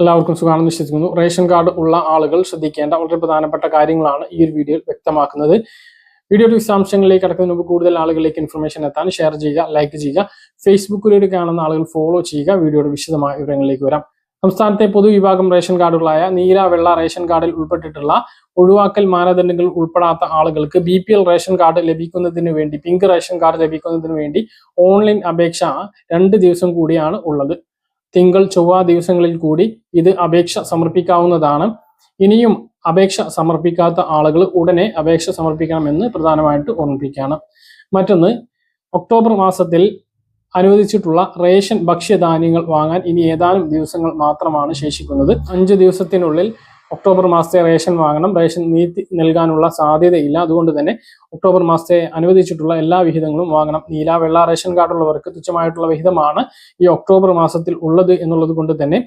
എല്ലാവർക്കും സുഖമാണെന്ന് വിശ്വസിക്കുന്നു. റേഷൻ കാർഡ് ഉള്ള ആളുകൾ ശ്രദ്ധിക്കേണ്ട വളരെ പ്രധാനപ്പെട്ട കാര്യങ്ങളാണ് ഈ ഒരു വീഡിയോയിൽ വ്യക്തമാക്കുന്നത്. വീഡിയോയുടെ വിശദാംശങ്ങളിലേക്ക് കടക്കുന്നതിന് മുമ്പ് കൂടുതൽ ആളുകളിലേക്ക് ഇൻഫർമേഷൻ എത്താൻ ഷെയർ ചെയ്യുക ലൈക്ക് ചെയ്യുക ഫേസ്ബുക്കിലൂടെ കാണുന്ന ആളുകൾ ഫോളോ ചെയ്യുക. വീഡിയോയുടെ വിശദമായ വിവരങ്ങളിലേക്ക് വരാം. സംസ്ഥാനത്തെ പൊതുവിഭാഗം റേഷൻ കാർഡുകളായ നീല വെള്ള റേഷൻ കാർഡിൽ ഉൾപ്പെട്ടിട്ടുള്ള ഒഴിവാക്കൽ മാനദണ്ഡങ്ങൾ ഉൾപ്പെടാത്ത ആളുകൾക്ക് B P L ration card ലഭിക്കുന്നതിന് വേണ്ടി പിങ്ക് റേഷൻ കാർഡ് ലഭിക്കുന്നതിന് വേണ്ടി ഓൺലൈൻ അപേക്ഷ രണ്ട് ദിവസം കൂടിയാണ് ഉള്ളത്. തിങ്കൾ ചൊവ്വ ദിവസങ്ങളിൽ കൂടി ഇത് അപേക്ഷ സമർപ്പിക്കാവുന്നതാണ്. ഇനിയും അപേക്ഷ സമർപ്പിക്കാത്ത ആളുകൾ ഉടനെ അപേക്ഷ സമർപ്പിക്കണമെന്ന് പ്രധാനമായിട്ട് ഓർമ്മിപ്പിക്കുകയാണ് മറ്റൊന്ന് ഒക്ടോബർ മാസത്തിൽ അനുവദിച്ചിട്ടുള്ള റേഷൻ ഭക്ഷ്യധാന്യങ്ങൾ വാങ്ങാൻ ഇനി ഏതാനും ദിവസങ്ങൾ മാത്രമാണ് ശേഷിക്കുന്നത്. അഞ്ച് ദിവസത്തിനുള്ളിൽ ഒക്ടോബർ മാസത്തെ റേഷൻ വാങ്ങണം. റേഷൻ നീട്ടി നൽകാനുള്ള സാധ്യതയില്ല. അതുകൊണ്ട് തന്നെ ഒക്ടോബർ മാസത്തെ അനുവദിച്ചിട്ടുള്ള എല്ലാ വിഹിതങ്ങളും വാങ്ങണം. നീല വെള്ള റേഷൻ കാർഡുള്ളവർക്ക് തുച്ഛമായിട്ടുള്ള വിഹിതമാണ് ഈ ഒക്ടോബർ മാസത്തിൽ ഉള്ളത് എന്നുള്ളത് കൊണ്ട് തന്നെ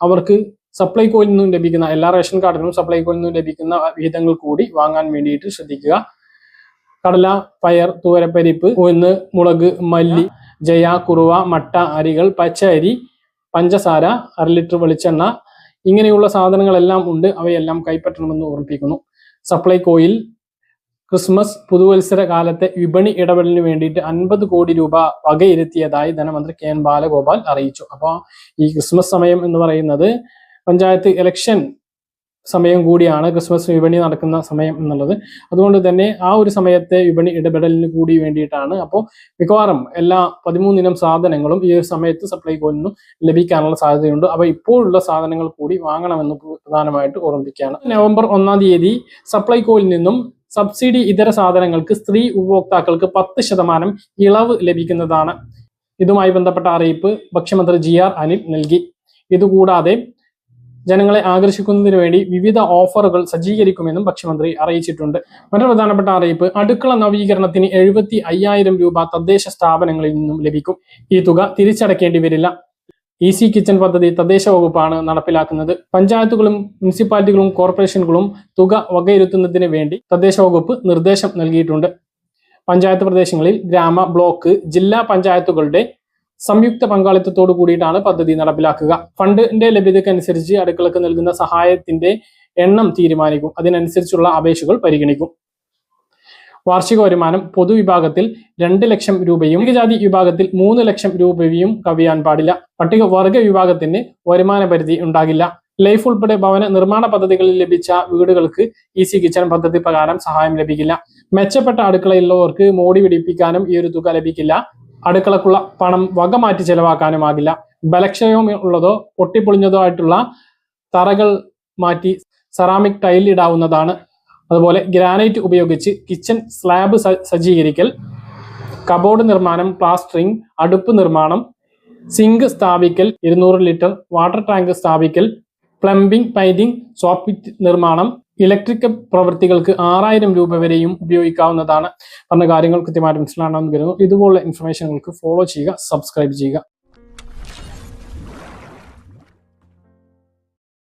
അവർക്ക് സപ്ലൈകോയിൽ നിന്നും ലഭിക്കുന്ന എല്ലാ റേഷൻ കാർഡിനും സപ്ലൈകോയിൽ നിന്നും ലഭിക്കുന്ന വിഹിതങ്ങൾ കൂടി വാങ്ങാൻ വേണ്ടിയിട്ട് ശ്രദ്ധിക്കുക. കടല പയർ തൂരപ്പരിപ്പ് ഉഴുന്ന് മുളക് മല്ലി ജയ കുറുവ മട്ട അരികൾ പച്ച അരി പഞ്ചസാര അര ലിറ്റർ വെളിച്ചെണ്ണ ഇങ്ങനെയുള്ള സാധനങ്ങളെല്ലാം ഉണ്ട്. അവയെല്ലാം കൈപ്പറ്റണമെന്ന് ഓർമ്മിപ്പിക്കുന്നു. സപ്ലൈകോയിൽ ക്രിസ്മസ് പുതുവത്സര കാലത്തെ വിപണി ഇടപെടലിന് വേണ്ടിയിട്ട് അൻപത് കോടി രൂപ വകയിരുത്തിയതായി ധനമന്ത്രി കെ എൻ ബാലഗോപാൽ അറിയിച്ചു. അപ്പോൾ ഈ ക്രിസ്മസ് സമയം എന്ന് പറയുന്നത് പഞ്ചായത്ത് ഇലക്ഷൻ സമയം കൂടിയാണ് ക്രിസ്മസ് വിപണി നടക്കുന്ന സമയം എന്നുള്ളത്. അതുകൊണ്ട് തന്നെ ആ ഒരു സമയത്തെ വിപണി ഇടപെടലിന് കൂടി വേണ്ടിയിട്ടാണ്. അപ്പോൾ മിക്കവാറും എല്ലാ പതിമൂന്നിനം സാധനങ്ങളും ഈ ഒരു സമയത്ത് സപ്ലൈകോയിൽ നിന്നും ലഭിക്കാനുള്ള സാധ്യതയുണ്ട്. അപ്പോൾ ഇപ്പോഴുള്ള സാധനങ്ങൾ കൂടി വാങ്ങണമെന്ന് പ്രധാനമായിട്ട് ഓർമ്മിപ്പിക്കുകയാണ്. നവംബർ ഒന്നാം തീയതി സപ്ലൈകോയിൽ നിന്നും സബ്സിഡി ഇതര സാധനങ്ങൾക്ക് സ്ത്രീ ഉപഭോക്താക്കൾക്ക് പത്ത് ശതമാനം ഇളവ് ലഭിക്കുന്നതാണ്. ഇതുമായി ബന്ധപ്പെട്ട അറിയിപ്പ് ഭക്ഷ്യമന്ത്രി ജി ആർ അനിൽ നൽകി. ഇതുകൂടാതെ ജനങ്ങളെ ആകർഷിക്കുന്നതിന് വേണ്ടി വിവിധ ഓഫറുകൾ സജ്ജീകരിക്കുമെന്നും ഭക്ഷ്യമന്ത്രി അറിയിച്ചിട്ടുണ്ട്. മറ്റൊരു പ്രധാനപ്പെട്ട അറിയിപ്പ് അടുക്കള നവീകരണത്തിന് എഴുപത്തി അയ്യായിരം രൂപ തദ്ദേശ സ്ഥാപനങ്ങളിൽ നിന്നും ലഭിക്കും. ഈ തുക തിരിച്ചടക്കേണ്ടി വരില്ല. ഇ സി കിച്ചൺ പദ്ധതി തദ്ദേശ വകുപ്പാണ് നടപ്പിലാക്കുന്നത്. പഞ്ചായത്തുകളും മുനിസിപ്പാലിറ്റികളും കോർപ്പറേഷനുകളും തുക വകയിരുത്തുന്നതിന് വേണ്ടി തദ്ദേശ വകുപ്പ് നിർദ്ദേശം നൽകിയിട്ടുണ്ട്. പഞ്ചായത്ത് പ്രദേശങ്ങളിൽ ഗ്രാമ ബ്ലോക്ക് ജില്ലാ പഞ്ചായത്തുകളുടെ സംയുക്ത പങ്കാളിത്തത്തോടു കൂടിയിട്ടാണ് പദ്ധതി നടപ്പിലാക്കുക. ഫണ്ടിന്റെ ലഭ്യതയ്ക്കനുസരിച്ച് അടുക്കളക്ക് നൽകുന്ന സഹായത്തിന്റെ എണ്ണം തീരുമാനിക്കും. അതിനനുസരിച്ചുള്ള അപേക്ഷകൾ പരിഗണിക്കും. വാർഷിക വരുമാനം പൊതുവിഭാഗത്തിൽ രണ്ട് ലക്ഷം രൂപയും ജാതി വിഭാഗത്തിൽ മൂന്ന് ലക്ഷം രൂപയും കവിയാൻ പാടില്ല. പട്ടിക വർഗ വിഭാഗത്തിന് വരുമാന പരിധി ഉണ്ടാകില്ല. ലൈഫ് ഉൾപ്പെടെ ഭവന നിർമ്മാണ പദ്ധതികളിൽ ലഭിച്ച വീടുകൾക്ക് ഇ സി കിച്ചൺ പദ്ധതി പ്രകാരം സഹായം ലഭിക്കില്ല. മെച്ചപ്പെട്ട അടുക്കളയുള്ളവർക്ക് മോടി പിടിപ്പിക്കാനും ഈ ഒരു തുക ലഭിക്കില്ല. അടുക്കളക്കുള്ള പണം വക മാറ്റി ചെലവാക്കാനുമാകില്ല. ബലക്ഷയം ഉള്ളതോ പൊട്ടിപ്പൊളിഞ്ഞതോ ആയിട്ടുള്ള തറകൾ മാറ്റി സെറാമിക് ടൈൽ ഇടാവുന്നതാണ്. അതുപോലെ ഗ്രാനൈറ്റ് ഉപയോഗിച്ച് കിച്ചൺ സ്ലാബ് സജ്ജീകരിക്കൽ കബോർഡ് നിർമ്മാണം പ്ലാസ്റ്ററിംഗ് അടുപ്പ് നിർമ്മാണം സിങ്ക് സ്ഥാപിക്കൽ ഇരുന്നൂറ് ലിറ്റർ വാട്ടർ ടാങ്ക് സ്ഥാപിക്കൽ പ്ലംബിംഗ് പൈന്റിംഗ് സോപ്പിറ്റ് നിർമ്മാണം ഇലക്ട്രിക് പ്രവൃത്തികൾക്ക് ആറായിരം രൂപ വരെയും ഉപയോഗിക്കാവുന്നതാണ്. പറഞ്ഞ കാര്യങ്ങൾ കൃത്യമായിട്ട് മനസ്സിലാണെന്ന് കരുതുന്നു. ഇതുപോലുള്ള ഇൻഫർമേഷനുകൾക്ക് ഫോളോ ചെയ്യുക സബ്സ്ക്രൈബ് ചെയ്യുക.